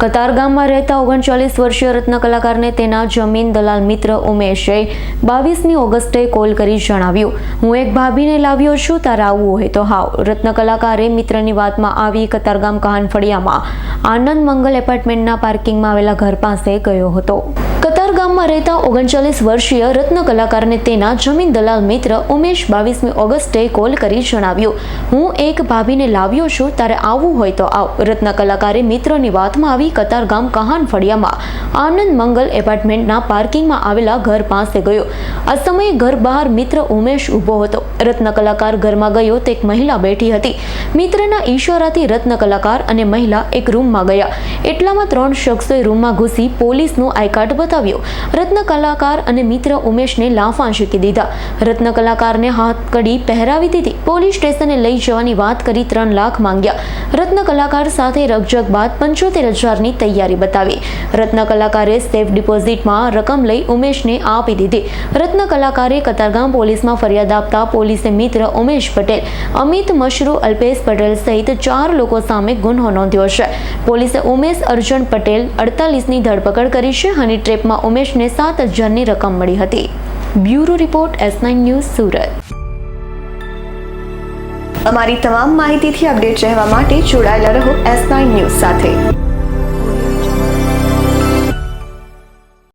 કતારગામમાં રહેતા ઓગણચાલીસ વર્ષીય રત્ન કલાકારને તેના જમીન દલાલ મિત્ર ઉમેશે બાવીસમી ઓગસ્ટે કોલ કરી જણાવ્યું, હું એક ભાભીને લાવ્યો છું, તારે આવવું હોય તો હાવ. રત્ન કલાકારે મિત્રની વાતમાં આવી કતારગામ કહાન ફળિયામાં આનંદ મંગલ એપાર્ટમેન્ટના પાર્કિંગમાં આવેલા ઘર પાસે ગયો હતો. કતારગામમાં રહેતા ઓગણચાલીસ વર્ષીય રત્ન કલાકારને તેના જમીન દલાલ મિત્ર ઉમેશ બાવીસમી ઓગસ્ટે કોલ કરી જણાવ્યું, હું એક ભાભીને લાવ્યો છું, તારે આવવું હોય તો આવ. રત્ન કલાકારે મિત્રની વાતમાં આવી કતારગામ કહાન ફળિયામાં, આનંદ મંગલ એપાર્ટમેન્ટના પાર્કિંગમાં આવેલા ઘર પાસે ગયો. આ સમયે ઘર બહાર મિત્ર ઉમેશ ઊભો હતો. રત્ન કલાકાર ઘરમાં ગયો, તો એક મહિલા બેઠી હતી. મિત્રના ઈશારાથી રત્ન કલાકાર અને મહિલા એક રૂમમાં ગયા. એટલામાં ત્રણ શખ્સોએ રૂમમાં ઘૂસી પોલીસનું આઈ કાર્ડ બતાવ્યું. રત્ન કલાકાર અને મિત્ર ઉમેશને લાફા ઝીકી દીધા. રત્ન કલાકારને હાથ કડી પહેરાવી દીધી. પોલીસ સ્ટેશને લઈ જવાની વાત કરી ત્રણ લાખ માંગ્યા. રત્ન કલાકાર સાથે રકઝક બાદ પંચોતેર હજારની તૈયારી બતાવી. રત્ન કલાકારે સેફ ડિપોઝિટમાં રકમ લઈ ઉમેશને આપી દીધી. રત્ન કલાકારે કતારગામ પોલીસમાં ફરિયાદ આપતા પોલીસે મિત્ર ઉમેશ પટેલ, અમિત મશરૂ, અલ્પેશ પટેલ સહિત ચાર લોકો સામે ગુન્હો નોંધ્યો છે. પોલીસે ઉમેશ અર્જુન પટેલ અડતાલીસની ધરપકડ કરી છે હની ટ્રેપમાં ઉમેશને સાત હજારની રકમ મળી હતી. Bureau report S nine news Surat. અમારી તમામ માહિતીથી અપડેટ રહેવા માટે જોડાયેલા રહો એસ નાઇન ન્યૂઝ સાથે.